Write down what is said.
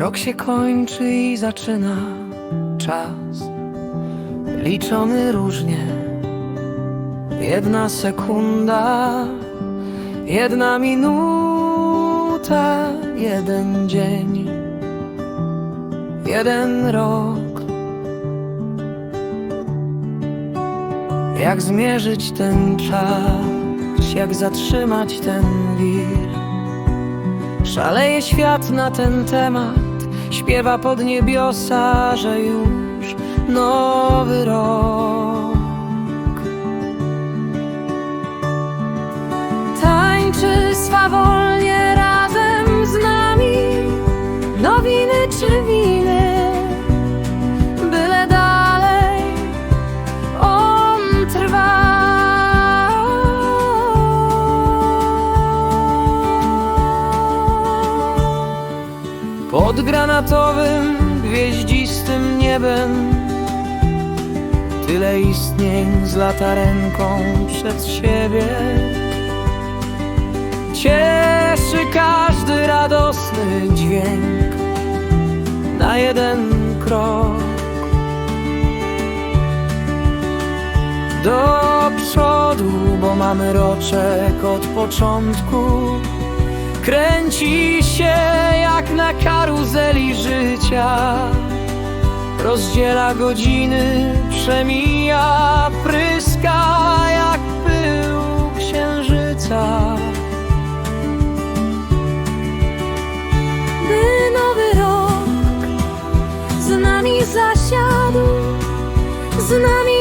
Rok się kończy i zaczyna czas liczony różnie. Jedna sekunda, jedna minuta, jeden dzień, jeden rok. Jak zmierzyć ten czas, jak zatrzymać ten wir? Szaleje świat na ten temat, śpiewa pod niebiosa, że już nowy rok. Pod granatowym, gwieździstym niebem. Tyle istnień z latarenką przed siebie. Cieszy każdy radosny dźwięk Na jeden krok. Do przodu, bo mamy roczek od początku Kręci się jak na karuzeli życia. Rozdziela godziny, przemija, pryska jak pył księżyca. By nowy rok z nami zasiadł, z nami